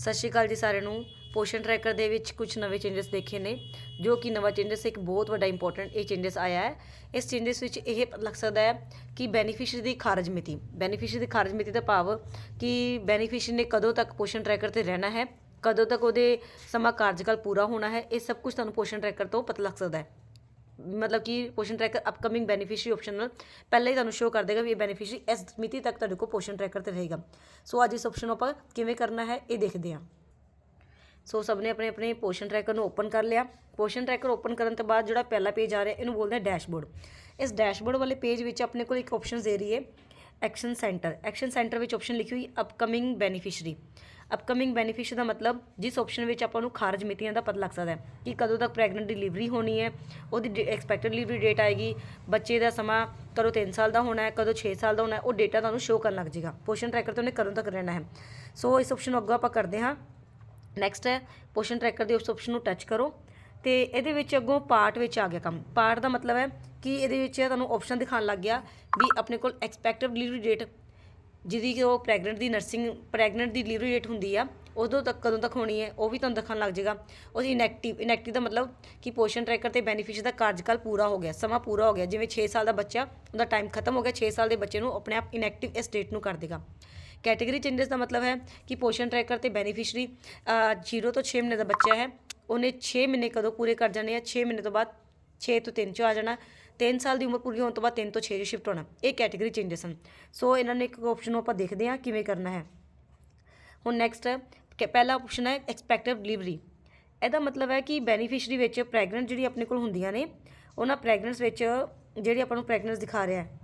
ਸਤਿ ਸ਼੍ਰੀ ਅਕਾਲ ਜੀ ਸਾਰਿਆਂ ਨੂੰ। ਪੋਸ਼ਨ ਟਰੈਕਰ ਦੇ ਵਿੱਚ ਕੁਝ ਨਵੇਂ ਚੇਂਜਸ ਦੇਖੇ ਨੇ, ਜੋ ਕਿ ਨਵਾਂ ਚੇਂਜਸ ਇੱਕ ਬਹੁਤ ਵੱਡਾ ਇੰਪੋਰਟੈਂਟ ਇਹ ਚੇਂਜਸ ਆਇਆ ਹੈ। ਇਸ ਚੇਂਜਸ ਵਿੱਚ ਇਹ ਪਤਾ ਲੱਗ ਸਕਦਾ ਹੈ ਕਿ ਬੈਨੀਫੀਸ਼ੀਅਰੀ ਦੀ ਖਾਰਜ ਮਿਤੀ ਬੈਨੀਫੀਸ਼ੀਅਰੀ ਦੀ ਖਾਰਜ ਮਿਤੀ ਦਾ ਭਾਵ ਕਿ ਬੈਨੀਫੀਸ਼ੀਅਰੀ ਨੇ ਕਦੋਂ ਤੱਕ ਪੋਸ਼ਨ ਟਰੈਕਰ ਤੇ ਰਹਿਣਾ ਹੈ, ਕਦੋਂ ਤੱਕ ਉਹਦੇ ਸਮਾਂ ਕਾਰਜਕਾਲ ਪੂਰਾ ਹੋਣਾ ਹੈ, ਇਹ ਸਭ ਕੁਝ ਤੁਹਾਨੂੰ ਪੋਸ਼ਨ ਟਰੈਕਰ ਤੋਂ ਪਤਾ ਲੱਗ ਸਕਦਾ ਹੈ। ਮਤਲਬ ਕਿ Poshan tracker upcoming beneficiary option ਨਾਲ ਪਹਿਲਾਂ ਹੀ ਤੁਹਾਨੂੰ ਸ਼ੋ ਕਰ ਦੇਗਾ ਵੀ ਇਹ ਬੈਨੀਫੀਸ਼ੀਅਰੀ ਇਸ ਮਿਤੀ ਤੱਕ ਤੁਹਾਡੇ ਕੋਲ ਪੋਸ਼ਨ ਟਰੈਕਰ ਤੇ ਰਹੇਗਾ। ਸੋ ਅੱਜ ਇਸ ਆਪਸ਼ਨ ਨੂੰ ਆਪਾਂ ਕਿਵੇਂ ਕਰਨਾ ਹੈ, ਇਹ ਦੇਖਦੇ ਹਾਂ। ਸੋ ਸਭ ਨੇ ਆਪਣੇ ਆਪਣੇ ਪੋਸ਼ਨ ਟਰੈਕਰ ਨੂੰ ਓਪਨ ਕਰ ਲਿਆ। ਪੋਸ਼ਨ ਟਰੈਕਰ ਓਪਨ ਕਰਨ ਤੋਂ ਬਾਅਦ ਜਿਹੜਾ ਪਹਿਲਾ ਪੇਜ ਆ ਰਿਹਾ, ਇਹਨੂੰ ਬੋਲਦੇ ਆ ਡੈਸ਼ਬੋਰਡ ਇਸ ਡੈਸ਼ਬੋਰਡ ਵਾਲੇ ਪੇਜ ਵਿੱਚ ਆਪਣੇ ਕੋਲ ਇੱਕ ਆਪਸ਼ਨ ਦੇ ਰਹੀ ਹੈ ਐਕਸ਼ਨ ਸੈਂਟਰ ਐਕਸ਼ਨ ਸੈਂਟਰ ਵਿੱਚ ਆਪਸ਼ਨ ਲਿਖੀ ਹੋਈ ਅਪਕਮਿੰਗ ਬੈਨੀਫੀਸ਼ੀਅਰੀ ਅਪਕਮਿੰਗ ਬੈਨੀਫੀਸ਼ੀਅਰੀ ਦਾ ਮਤਲਬ ਜਿਸ ਆਪਸ਼ਨ ਵਿੱਚ ਆਪਾਂ ਨੂੰ ਖਾਰਜ ਮਿਤੀਆਂ ਦਾ ਪਤਾ ਲੱਗ ਸਕਦਾ ਹੈ ਕਿ ਕਦੋਂ ਤੱਕ ਪ੍ਰੈਗਨੈਂਟ ਡਿਲੀਵਰੀ ਹੋਣੀ ਹੈ, ਉਹਦੀ ਐਕਸਪੈਕਟਡ ਡਿਲੀਵਰੀ ਡੇਟ ਆਏਗੀ, ਬੱਚੇ ਦਾ ਸਮਾਂ ਕਦੋਂ 3 ਸਾਲ ਦਾ ਹੋਣਾ ਹੈ, ਕਦੋਂ 6 ਸਾਲ ਦਾ ਹੋਣਾ ਹੈ, ਉਹ ਡੇਟਾ ਤੁਹਾਨੂੰ ਸ਼ੋ ਕਰਨ ਲੱਗ ਜਾਏਗਾ। ਪੋਸ਼ਨ ਟਰੈਕਰ ਤੇ ਉਹਨੇ ਕਦੋਂ ਤੱਕ ਰਹਿਣਾ ਹੈ। ਸੋ ਇਸ ਆਪਸ਼ਨ ਨੂੰ ਅੱਗੋਂ ਆਪਾਂ ਕਰਦੇ ਹਾਂ। ਨੈਕਸਟ ਹੈ ਪੋਸ਼ਨ ਟਰੈਕਰ ਦੇ ਉਸ ਆਪਸ਼ਨ ਨੂੰ ਟੱਚ ਕਰੋ ਤੇ ਇਹਦੇ ਵਿੱਚ ਅੱਗੋਂ ਪਾਰਟ ਵਿੱਚ ਆ ਗਿਆ ਕੰਮ। ਪਾਰਟ ਦਾ ਮਤਲਬ ਹੈ ਕਿ ਇਹਦੇ ਵਿੱਚ ਤੁਹਾਨੂੰ ਆਪਸ਼ਨ ਦਿਖਾਉਣ ਲੱਗ ਗਿਆ ਵੀ ਆਪਣੇ ਕੋਲ ਐਕਸਪੈਕਟਡ ਡਿਲੀਵਰੀ ਡੇਟ ਜਿਹਦੀ ਕਿ ਉਹ ਪ੍ਰੈਗਨੈਂਟ ਦੀ ਨਰਸਿੰਗ ਪ੍ਰੈਗਨੈਂਟ ਦੀ ਡਿਲੀਵਰੀ ਡੇਟ ਹੁੰਦੀ ਆ, ਉਦੋਂ ਤੱਕ ਕਦੋਂ ਤੱਕ ਹੋਣੀ ਹੈ, ਉਹ ਵੀ ਤੁਹਾਨੂੰ ਦਿਖਾਉਣ ਲੱਗ ਜਾਏਗਾ। ਉਹ ਇਨੈਕਟਿਵ ਇਨੈਕਟਿਵ ਦਾ ਮਤਲਬ ਕਿ ਪੋਸ਼ਨ ਟਰੈਕਰ ਤੇ ਬੈਨੀਫਿਸ਼ਰੀ ਦਾ ਕਾਰਜਕਾਲ ਪੂਰਾ ਹੋ ਗਿਆ, ਸਮਾਂ ਪੂਰਾ ਹੋ ਗਿਆ। ਜਿਵੇਂ 6 ਸਾਲ ਦਾ ਬੱਚਾ, ਉਹਦਾ ਟਾਈਮ ਖਤਮ ਹੋ ਗਿਆ 6 ਸਾਲ ਦੇ ਬੱਚੇ ਨੂੰ ਆਪਣੇ ਆਪ ਇਨੈਕਟਿਵ ਇਸ ਸਟੇਟ ਨੂੰ ਕਰ ਦੇਗਾ। ਕੈਟਾਗਰੀ ਚੇਂਜਸ ਦਾ ਮਤਲਬ ਹੈ ਕਿ ਪੋਸ਼ਨ ਟਰੈਕਰ ਤੇ ਬੈਨੀਫਿਸ਼ਰੀ 0 ਤੋਂ 6 ਮਹੀਨੇ ਦਾ ਬੱਚਾ ਹੈ, ਉਹਨੇ 6 ਮਹੀਨੇ ਕਦੋਂ ਪੂਰੇ ਕਰ ਜਾਣੇ ਆ? 6 ਮਹੀਨੇ ਤੋਂ ਬਾਅਦ 6 ਤੋਂ 3 ਚ ਆ ਜਾਣਾ। 3 ਸਾਲ ਦੀ ਉਮਰ ਪੂਰੀ ਹੋਣ ਤੋਂ ਬਾਅਦ 3 ਤੋਂ 6 ਚ ਸ਼ਿਫਟ ਹੋਣਾ, ਇਹ ਕੈਟਾਗਰੀ ਚੇਂਜਸ ਹਨ। ਸੋ ਇਹਨਾਂ ਨੇ ਇੱਕ ਆਪਸ਼ਨ ਨੂੰ ਆਪਾਂ ਦੇਖਦੇ ਹਾਂ ਕਿਵੇਂ ਕਰਨਾ ਹੈ। ਹੁਣ ਨੈਕਸਟ ਹੈ ਪਹਿਲਾ ਆਪਸ਼ਨ ਹੈ ਐਕਸਪੈਕਟਿਵ ਡਿਲੀਵਰੀ ਇਹਦਾ ਮਤਲਬ ਹੈ ਕਿ ਬੈਨੀਫੀਸ਼ੀਅਰੀ ਵਿੱਚ ਪ੍ਰੈਗਨੈਂਟ ਜਿਹੜੀ ਆਪਣੇ ਕੋਲ ਹੁੰਦੀਆਂ ਨੇ, ਉਹਨਾਂ ਪ੍ਰੈਗਨੈਂਟਸ ਵਿੱਚ ਜਿਹੜੀ ਆਪਾਂ ਨੂੰ ਪ੍ਰੈਗਨੈਂਸ ਦਿਖਾ ਰਿਹਾ ਹੈ।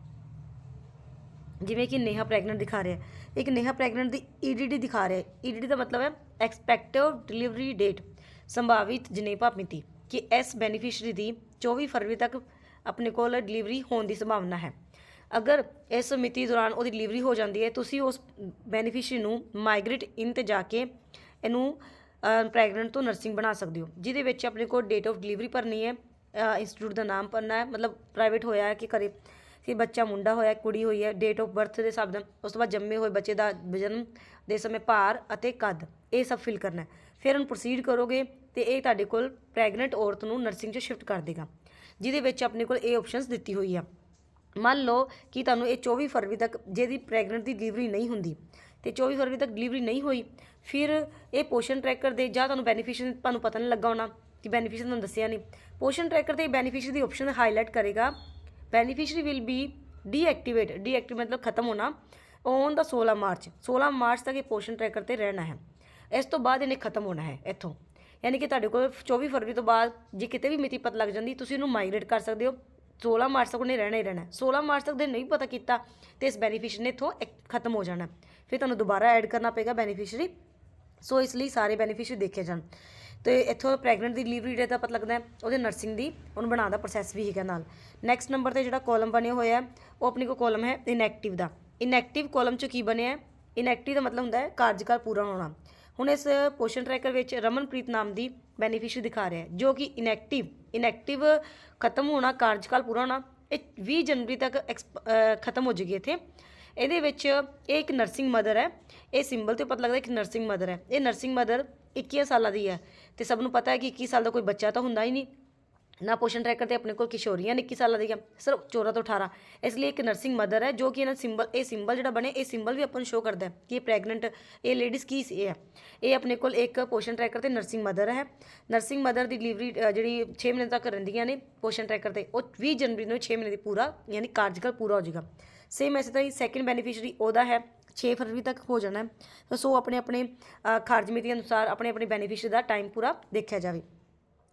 ਜਿਵੇਂ ਕਿ ਨੇਹਾ ਪ੍ਰੈਗਨੈਂਟ ਦਿਖਾ ਰਿਹਾ ਇੱਕ ਨੇਹਾ ਪ੍ਰੈਗਨੈਂਟ ਦੀ ਈਡੀਡੀ ਦਿਖਾ ਰਿਹਾ ਹੈ। ਈਡੀਡੀ ਦਾ ਮਤਲਬ ਹੈ ਐਕਸਪੈਕਟਿਵ ਡਿਲੀਵਰੀ ਡੇਟ ਸੰਭਾਵਿਤ ਜਨੇਪਾ ਮਿਤੀ, ਕਿ ਇਸ ਬੈਨੀਫੀਸ਼ੀਅਰੀ ਦੀ 24 ਫਰਵਰੀ ਤੱਕ ਆਪਣੇ ਕੋਲ ਡਿਲੀਵਰੀ ਹੋਣ ਦੀ ਸੰਭਾਵਨਾ ਹੈ। ਅਗਰ ਇਸ ਮਿਤੀ ਦੌਰਾਨ ਉਹਦੀ ਡਿਲੀਵਰੀ ਹੋ ਜਾਂਦੀ ਹੈ, ਤੁਸੀਂ ਉਸ ਬੈਨੀਫੀਸ਼ੀਅਰੀ ਨੂੰ ਮਾਈਗ੍ਰੇਟ ਇਨ ਤੇ ਜਾ ਕੇ ਇਹਨੂੰ ਪ੍ਰੈਗਨੈਂਟ ਤੋਂ ਨਰਸਿੰਗ ਬਣਾ ਸਕਦੇ ਹੋ, ਜਿਹਦੇ ਵਿੱਚ ਆਪਣੇ ਕੋਲ ਡੇਟ ਆਫ ਡਿਲੀਵਰੀ ਭਰਨੀ ਹੈ ਇੰਸਟੀਟਿਊਟ ਦਾ ਨਾਮ ਭਰਨਾ ਹੈ, ਮਤਲਬ ਪ੍ਰਾਈਵੇਟ ਹੋਇਆ ਹੈ ਕਿ ਕਰੇ ਕਿ ਬੱਚਾ ਮੁੰਡਾ ਹੋਇਆ, ਕੁੜੀ ਹੋਈ ਹੈ ਡੇਟ ਆਫ ਬਰਥ ਦੇ ਹਿਸਾਬ ਨਾਲ, ਉਸ ਤੋਂ ਬਾਅਦ ਜੰਮੇ ਹੋਏ ਬੱਚੇ ਦਾ ਜਨਮ ਦੇ ਸਮੇਂ ਭਾਰ ਅਤੇ ਕੱਦ, ਇਹ ਸਭ ਫਿਲ ਕਰਨਾ ਹੈ। ਫਿਰ ਉਹਨੂੰ ਪ੍ਰੋਸੀਡ ਕਰੋਗੇ ਤੇ ਇਹ ਤੁਹਾਡੇ ਕੋਲ ਪ੍ਰੈਗਨੈਂਟ ਔਰਤ ਨੂੰ ਨਰਸਿੰਗ 'ਚ ਸ਼ਿਫਟ ਕਰ ਦੇਗਾ। ਜਿਹਦੇ ਵਿੱਚ ਆਪਣੇ ਕੋਲ ਇਹ ਆਪਸ਼ਨਸ ਦਿੱਤੀ ਹੋਈ ਆ। ਮੰਨ ਲਓ ਕਿ ਤੁਹਾਨੂੰ ਇਹ 24 ਫਰਵਰੀ ਤੱਕ ਜਿਹਦੀ ਪ੍ਰੈਗਨੈਂਟ ਦੀ ਡਿਲੀਵਰੀ ਨਹੀਂ ਹੁੰਦੀ, ਤੇ 24 ਫਰਵਰੀ ਤੱਕ ਡਿਲੀਵਰੀ ਨਹੀਂ ਹੋਈ, ਫਿਰ ਇਹ ਪੋਸ਼ਨ ਟਰੈਕਰ ਦੇ ਜਾਂ ਤੁਹਾਨੂੰ ਬੈਨੀਫੀਸ਼ੀਅਰੀ ਤੁਹਾਨੂੰ ਪਤਾ ਨਹੀਂ ਲੱਗਾ ਹੋਣਾ ਕਿ ਬੈਨੀਫੀਸ਼ੀਅਰੀ ਤੁਹਾਨੂੰ ਦੱਸਿਆ ਨਹੀਂ। ਪੋਸ਼ਨ ਟਰੈਕਰ ਤੇ ਬੈਨੀਫੀਸ਼ੀਅਰੀ ਦੀ ਆਪਸ਼ਨ ਹਾਈਲਾਈਟ ਕਰੇਗਾ। Beneficiary will be deactivate deactive ਮਤਲਬ ਖਤਮ ਹੋਣਾ ਔਨ ਦਾ 16 ਮਾਰਚ। 16 ਮਾਰਚ ਤੱਕ ਇਹ ਪੋਸ਼ਨ ਟਰੈਕਰ ਤੇ ਰਹਿਣਾ ਹੈ। ਇਸ ਤੋਂ ਬਾਅਦ ਇਹਨੇ ਖਤਮ ਹੋਣਾ ਹੈ ਇੱਥੋਂ। ਯਾਨੀ ਕਿ ਤੁਹਾਡੇ ਕੋਲ 24 ਫਰਵਰੀ ਤੋਂ ਬਾਅਦ ਜੇ ਕਿਤੇ ਵੀ ਮਿਤੀ ਪਤਾ ਲੱਗ ਜਾਂਦੀ, ਤੁਸੀਂ ਉਹਨੂੰ ਮਾਈਗ੍ਰੇਟ ਕਰ ਸਕਦੇ ਹੋ। 16 ਮਾਰਚ ਤੱਕ ਉਹਨੇ ਰਹਿਣਾ ਹੀ ਰਹਿਣਾ 16 ਮਾਰਚ ਤੱਕ ਦੇ ਨਹੀਂ ਪਤਾ ਕੀਤਾ, ਤੇ ਇਸ ਬੈਨੀਫੀਸ਼ੀਅਰੀ ਨੇ ਇੱਥੋਂ ਖਤਮ ਹੋ ਜਾਣਾ ਫਿਰ ਤੁਹਾਨੂੰ ਦੁਬਾਰਾ ਐਡ ਕਰਨਾ ਪਏਗਾ ਬੈਨੀਫੀਸ਼ੀਅਰੀ ਸੋ ਇਸ ਲਈ ਸਾਰੇ ਬੈਨੀਫੀਸ਼ੀਅਰੀ ਦੇਖੇ ਜਾਣ। ਤੇ ਇੱਥੋਂ ਪ੍ਰੈਗਨੈਂਟ ਦੀ ਡਿਲੀਵਰੀ ਡੇਟ ਦਾ ਪਤਾ ਲੱਗਦਾ ਉਹਦੇ ਨਰਸਿੰਗ ਦੀ, ਉਹਨੂੰ ਬਣਾਉਣ ਦਾ ਪ੍ਰੋਸੈਸ ਵੀ ਹੈਗਾ ਨਾਲ। ਨੈਕਸਟ ਨੰਬਰ ਤੇ ਜਿਹੜਾ ਕਾਲਮ ਬਣਿਆ ਹੋਇਆ ਉਹ ਆਪਣੀ ਕੋ ਕਾਲਮ ਹੈ ਇਨਐਕਟਿਵ ਦਾ। ਇਨਐਕਟਿਵ ਕਾਲਮ 'ਚ ਕੀ ਬਣਿਆ ਹੈ? ਇਨਐਕਟਿਵ ਦਾ ਮਤਲਬ ਹੁੰਦਾ ਹੈ ਕਾਰਜਕਾਲ ਪੂਰਾ ਹੋਣਾ। ਹੁਣ ਇਸ ਪੋਸ਼ਨ ਟਰੈਕਰ ਵਿੱਚ ਰਮਨਪ੍ਰੀਤ ਨਾਮ ਦੀ ਬੈਨੀਫੀਸ਼ੀਅਰੀ ਦਿਖਾ ਰਿਹਾ ਹੈ, ਜੋ ਕਿ ਇਨੈਕਟਿਵ ਇਨੈਕਟਿਵ ਖਤਮ ਹੋਣਾ, ਕਾਰਜਕਾਲ ਪੂਰਾ ਹੋਣਾ, ਇਹ 20 ਜਨਵਰੀ ਤੱਕ ਖਤਮ ਹੋ ਜੇਗੀ ਇੱਥੇ। ਇਹਦੇ ਵਿੱਚ ਇਹ ਇੱਕ ਨਰਸਿੰਗ ਮਦਰ ਹੈ, ਇਹ ਸਿੰਬਲ ਤੇ ਪਤਾ ਲੱਗਦਾ ਇੱਕ ਨਰਸਿੰਗ ਮਦਰ ਹੈ। ਇਹ ਨਰਸਿੰਗ ਮਦਰ 21 ਸਾਲਾਂ ਦੀ ਹੈ ਤੇ ਸਭ ਨੂੰ ਪਤਾ ਹੈ ਕਿ 21 ਸਾਲ ਦਾ ਕੋਈ ਬੱਚਾ ਤਾਂ ਹੁੰਦਾ ਹੀ ਨਹੀਂ। ਨਾ ਪੋਸ਼ਨ ਟਰੈਕਰ ਤੇ ਆਪਣੇ ਕੋਲ ਕਿਸ਼ੋਰੀਆਂ ਨੇ 21 ਸਾਲਾਂ ਦੀਆਂ, ਸਿਰਫ 14 ਤੋਂ 18 ਇਸ ਲਈ ਇੱਕ ਨਰਸਿੰਗ ਮਦਰ ਹੈ, ਜੋ ਕਿ ਇਹਨਾਂ ਸਿੰਬਲ ਇਹ ਸਿੰਬਲ ਜਿਹੜਾ ਬਣੇ, ਇਹ ਸਿੰਬਲ ਵੀ ਆਪਾਂ ਨੂੰ ਸ਼ੋ ਕਰਦਾ ਹੈ ਕਿ ਇਹ ਪ੍ਰੈਗਨੈਂਟ ਇਹ ਲੇਡੀਜ਼ ਕੀ ਸੀ, ਇਹ ਹੈ। ਇਹ ਆਪਣੇ ਕੋਲ ਇੱਕ ਪੋਸ਼ਨ ਟਰੈਕਰ ਤੇ ਨਰਸਿੰਗ ਮਦਰ ਹੈ। ਨਰਸਿੰਗ ਮਦਰ ਦੀ ਡਿਲੀਵਰੀ ਜਿਹੜੀ 6 ਮਹੀਨੇ ਤੱਕ ਰਹਿੰਦੀਆਂ ਨੇ ਪੋਸ਼ਨ ਟਰੈਕਰ ਤੇ, ਉਹ 20 ਜਨਵਰੀ ਨੂੰ 6 ਮਹੀਨੇ ਦੀ ਪੂਰਾ, ਯਾਨੀ ਕਾਰਜਕਾਲ ਪੂਰਾ ਹੋ ਜਾਏਗਾ। ਸੇਮ ਐਸੇ ਤਰ੍ਹਾਂ ਹੀ ਸੈਕਿੰਡ ਬੈਨੀਫੀਸ਼ੀਅਰੀ ਉਹਦਾ ਹੈ 6 ਫਰਵਰੀ ਤੱਕ ਹੋ ਜਾਣਾ ਹੈ। ਸੋ ਆਪਣੇ ਆਪਣੇ ਖਾਰਜ ਮਿਤੀ ਅਨੁਸਾਰ ਆਪਣੇ ਆਪਣੇ ਬੈਨੀਫੀਸ਼ੀਅਰੀ ਦਾ ਟਾਈਮ ਪੂਰਾ ਦੇਖਿਆ ਜਾਵੇ।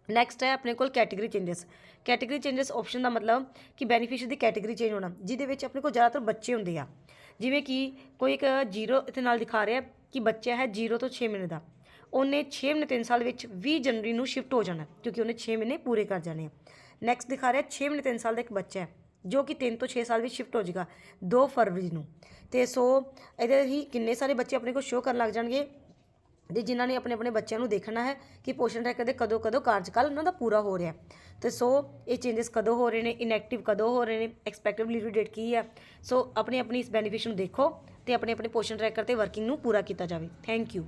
ਨੈਕਸਟ ਹੈ ਆਪਣੇ ਕੋਲ category changes category changes option ਦਾ ਮਤਲਬ ਕਿ ਬੈਨੀਫੀਸ਼ੀਅਰੀ ਦੀ ਕੈਟਾਗਰੀ ਚੇਂਜ ਹੋਣਾ, ਜਿਹਦੇ ਵਿੱਚ ਆਪਣੇ ਕੋਲ ਜ਼ਿਆਦਾਤਰ ਬੱਚੇ ਹੁੰਦੇ ਆ। ਜਿਵੇਂ ਕਿ ਕੋਈ ਇੱਕ ਜ਼ੀਰੋ ਇੱਥੇ ਨਾਲ ਦਿਖਾ ਰਿਹਾ ਕਿ ਬੱਚਾ ਹੈ ਜੀਰੋ ਤੋਂ 6 ਮਹੀਨੇ ਦਾ। ਉਹਨੇ 6 ਮਹੀਨੇ 3 ਸਾਲ ਵਿੱਚ 20 ਜਨਵਰੀ ਨੂੰ ਸ਼ਿਫਟ ਹੋ ਜਾਣਾ, ਕਿਉਂਕਿ ਉਹਨੇ 6 ਮਹੀਨੇ ਪੂਰੇ ਕਰ ਜਾਣੇ ਆ। ਨੈਕਸਟ ਦਿਖਾ ਰਿਹਾ 6 ਮਹੀਨੇ 3 ਸਾਲ ਦਾ ਇੱਕ ਬੱਚਾ ਹੈ, ਜੋ ਕਿ 3 ਤੋਂ 6 ਸਾਲ ਵਿੱਚ ਸ਼ਿਫਟ ਹੋ ਜਾਏਗਾ 2 ਫਰਵਰੀ ਨੂੰ। ਤੇ ਸੋ ਇਹਦੇ ਹੀ ਕਿੰਨੇ ਸਾਰੇ ਬੱਚੇ ਆਪਣੇ ਕੋਲ ਸ਼ੋ ਕਰਨ ਲੱਗ ਜਾਣਗੇ? ਤੇ ਜਿਨ੍ਹਾਂ ਨੇ ਆਪਣੇ ਆਪਣੇ ਬੱਚਿਆਂ ਨੂੰ ਦੇਖਣਾ ਹੈ ਕਿ ਪੋਸ਼ਣ ਟਰੈਕਰ ਦੇ ਕਦੋਂ ਕਦੋਂ ਕਾਰਜਕਾਲ ਉਹਨਾਂ ਦਾ ਪੂਰਾ ਹੋ ਰਿਹਾ ਤੇ ਸੋ ਇਹ ਚੇਂਜਸ ਕਦੋਂ ਹੋ ਰਹੇ ਨੇ ਇਨਐਕਟਿਵ ਕਦੋਂ ਹੋ ਰਹੇ ਨੇ ਐਕਸਪੈਕਟਡ ਡਿਲੀਵਰੀ ਡੇਟ ਕੀ ਹੈ? ਸੋ ਆਪਣੀ ਆਪਣੀ ਇਸ ਬੈਨੀਫਿਟ ਨੂੰ ਦੇਖੋ ਤੇ ਆਪਣੇ ਆਪਣੇ ਪੋਸ਼ਣ ਟਰੈਕਰ ਤੇ ਵਰਕਿੰਗ ਨੂੰ ਪੂਰਾ ਕੀਤਾ ਜਾਵੇ। Thank you